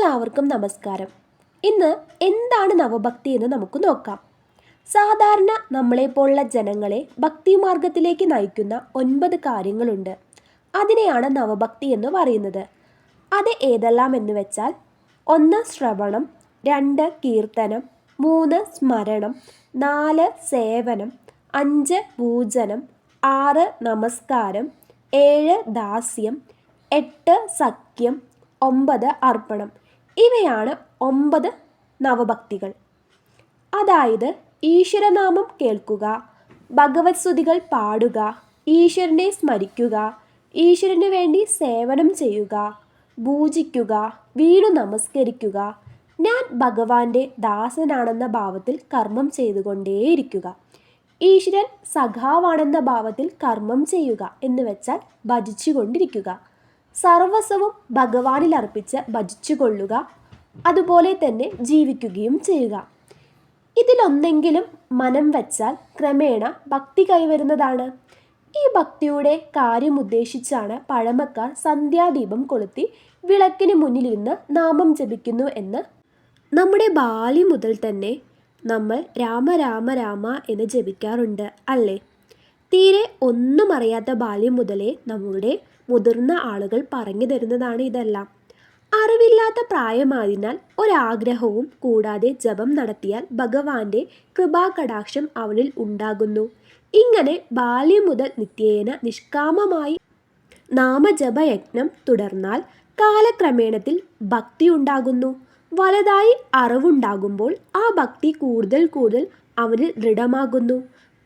എല്ലാവർക്കും നമസ്കാരം. ഇന്ന് എന്താണ് നവഭക്തി എന്ന് നമുക്ക് നോക്കാം. സാധാരണ നമ്മളെപ്പോലുള്ള ജനങ്ങളെ ഭക്തി മാർഗത്തിലേക്ക് നയിക്കുന്ന ഒൻപത് കാര്യങ്ങളുണ്ട്. അതിനെയാണ് നവഭക്തി എന്ന് പറയുന്നത്. അത് ഏതെല്ലാം എന്ന് വെച്ചാൽ ഒന്ന് ശ്രവണം രണ്ട് കീർത്തനം മൂന്ന് സ്മരണം നാല് സേവനം അഞ്ച് പൂജനം ആറ് നമസ്കാരം ഏഴ് ദാസ്യം എട്ട് സഖ്യം ഒമ്പത് അർപ്പണം ഇവയാണ് ഒമ്പത് നവഭക്തികൾ. അതായത് ഈശ്വരനാമം കേൾക്കുക ഭഗവത് സ്തുതികൾ പാടുക ഈശ്വരനെ സ്മരിക്കുക ഈശ്വരന് വേണ്ടി സേവനം ചെയ്യുക പൂജിക്കുക വീണു നമസ്കരിക്കുക ഞാൻ ഭഗവാന്റെ ദാസനാണെന്ന ഭാവത്തിൽ കർമ്മം ചെയ്തുകൊണ്ടേയിരിക്കുക ഈശ്വരൻ സഖാവാണെന്ന ഭാവത്തിൽ കർമ്മം ചെയ്യുക എന്ന് വെച്ചാൽ ഭജിച്ചുകൊണ്ടിരിക്കുക. സർവസ്വവും ഭഗവാനിൽ അർപ്പിച്ച് ഭജിച്ചുകൊള്ളുക അതുപോലെ തന്നെ ജീവിക്കുകയും ചെയ്യുക. ഇതിലൊന്നെങ്കിലും മനം വച്ചാൽ ക്രമേണ ഭക്തി കൈവരുന്നതാണ്. ഈ ഭക്തിയുടെ കാര്യം ഉദ്ദേശിച്ചാണ് പഴമക്കാർ സന്ധ്യാദീപം കൊളുത്തി വിളക്കിന് മുന്നിലിരുന്ന് നാമം ജപിക്കുന്നു എന്ന്. നമ്മുടെ ബാല്യം മുതൽ തന്നെ നമ്മൾ രാമ രാമ രാമ എന്ന് ജപിക്കാറുണ്ട് അല്ലേ? തീരെ ഒന്നും അറിയാത്ത ബാല്യം മുതലേ നമ്മുടെ മുതിർന്ന ആളുകൾ പറഞ്ഞു തരുന്നതാണ് ഇതെല്ലാം. അറിവില്ലാത്ത പ്രായമായതിനാൽ ഒരാഗ്രഹവും കൂടാതെ ജപം നടത്തിയാൽ ഭഗവാന്റെ കൃപാകടാക്ഷം അവനിൽ ഉണ്ടാകുന്നു. ഇങ്ങനെ ബാല്യം മുതൽ നിത്യേന നിഷ്കാമമായി നാമജപയജ്ഞം തുടർന്നാൽ കാലക്രമേണത്തിൽ ഭക്തി ഉണ്ടാകുന്നു. വലതായി അറിവുണ്ടാകുമ്പോൾ ആ ഭക്തി കൂടുതൽ കൂടുതൽ അവനിൽ ദൃഢമാകുന്നു.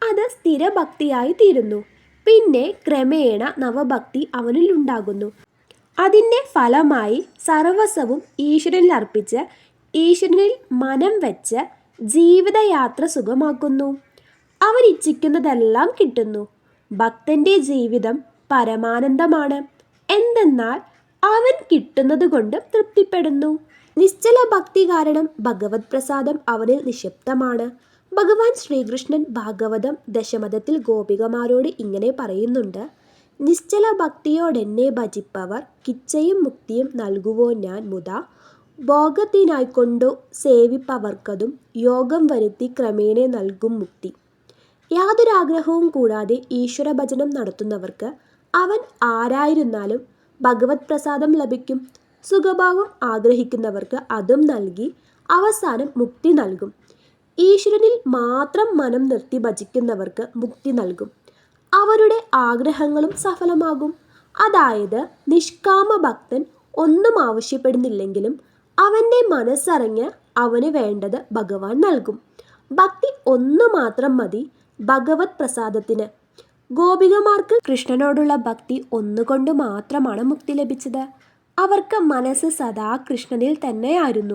അത് സ്ഥിരഭക്തിയായി തീരുന്നു. പിന്നെ ക്രമേണ നവഭക്തി അവനിൽ ഉണ്ടാകുന്നു. അതിന്റെ ഫലമായി സർവസ്വവും ഈശ്വരനിൽ അർപ്പിച്ച് ഈശ്വരനിൽ മനം വെച്ച് ജീവിതയാത്ര സുഖമാക്കുന്നു. അവൻ ഇച്ഛിക്കുന്നതെല്ലാം കിട്ടുന്നു. ഭക്തന്റെ ജീവിതം പരമാനന്ദമാണ്. എന്തെന്നാൽ അവൻ കിട്ടുന്നത് കൊണ്ട് തൃപ്തിപ്പെടുന്നു. നിശ്ചല ഭക്തി കാരണം ഭഗവത് പ്രസാദം അവനിൽ നിശബ്ദമാണ്. ഭഗവാൻ ശ്രീകൃഷ്ണൻ ഭാഗവതം ദശമതത്തിൽ ഗോപികമാരോട് ഇങ്ങനെ പറയുന്നുണ്ട്. നിശ്ചല ഭക്തിയോടെന്നെ ഭജിപ്പവർ കിച്ചയും മുക്തിയും നൽകുവോ ഞാൻ മുത. ഭോഗത്തിനായിക്കൊണ്ടു സേവിപ്പവർക്കതും യോഗം വരുത്തി ക്രമേണ നൽകും മുക്തി. യാതൊരാഗ്രഹവും കൂടാതെ ഈശ്വര ഭജനം നടത്തുന്നവർക്ക് അവൻ ആരായിരുന്നാലും ഭഗവത് പ്രസാദം ലഭിക്കും. സുഖഭാവം ആഗ്രഹിക്കുന്നവർക്ക് അതും നൽകി അവസാനം മുക്തി നൽകും. ഈശ്വരനിൽ മാത്രം മനം നിർത്തി ഭജിക്കുന്നവർക്ക് മുക്തി നൽകും. അവരുടെ ആഗ്രഹങ്ങളും സഫലമാകും. അതായത് നിഷ്കാമ ഭക്തൻ ഒന്നും ആവശ്യപ്പെടുന്നില്ലെങ്കിലും അവന്റെ മനസ്സറിഞ്ഞ് അവന് വേണ്ടത് ഭഗവാൻ നൽകും. ഭക്തി ഒന്ന് മാത്രം മതി ഭഗവത് പ്രസാദത്തിന്. ഗോപികമാർക്ക് കൃഷ്ണനോടുള്ള ഭക്തി ഒന്നുകൊണ്ട് മാത്രമാണ് മുക്തി ലഭിച്ചത്. അവർക്ക് മനസ്സ് സദാ കൃഷ്ണനിൽ തന്നെയായിരുന്നു.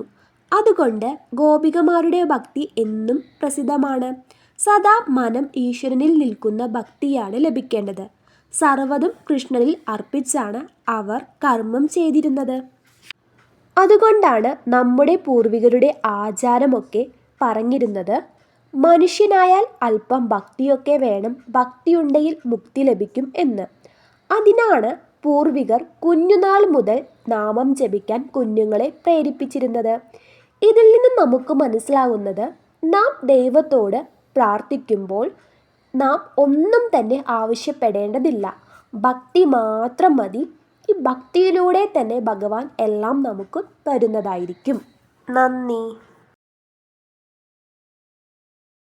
അതുകൊണ്ട് ഗോപികമാരുടെ ഭക്തി എന്നും പ്രസിദ്ധമാണ്. സദാ മനം ഈശ്വരനിൽ നിൽക്കുന്ന ഭക്തിയാണ് ലഭിക്കേണ്ടത്. സർവതും കൃഷ്ണനിൽ അർപ്പിച്ചാണ് അവർ കർമ്മം ചെയ്തിരുന്നത്. അതുകൊണ്ടാണ് നമ്മുടെ പൂർവികരുടെ ആചാരമൊക്കെ പറഞ്ഞിരുന്നത് മനുഷ്യനായാൽ അല്പം ഭക്തിയൊക്കെ വേണം ഭക്തിയുണ്ടെങ്കിൽ മുക്തി ലഭിക്കും എന്ന്. അതിനാണ് പൂർവികർ കുഞ്ഞുനാൾ മുതൽ നാമം ജപിക്കാൻ കുഞ്ഞുങ്ങളെ പ്രേരിപ്പിച്ചിരുന്നത്. ഇതിൽ നിന്ന് നമുക്ക് മനസ്സിലാവുന്നത് നാം ദൈവത്തോട് പ്രാർത്ഥിക്കുമ്പോൾ നാം ഒന്നും തന്നെ ആവശ്യപ്പെടേണ്ടതില്ല. ഭക്തി മാത്രം മതി. ഈ ഭക്തിയിലൂടെ തന്നെ ഭഗവാൻ എല്ലാം നമുക്ക് തരുന്നതായിരിക്കും. നന്ദി.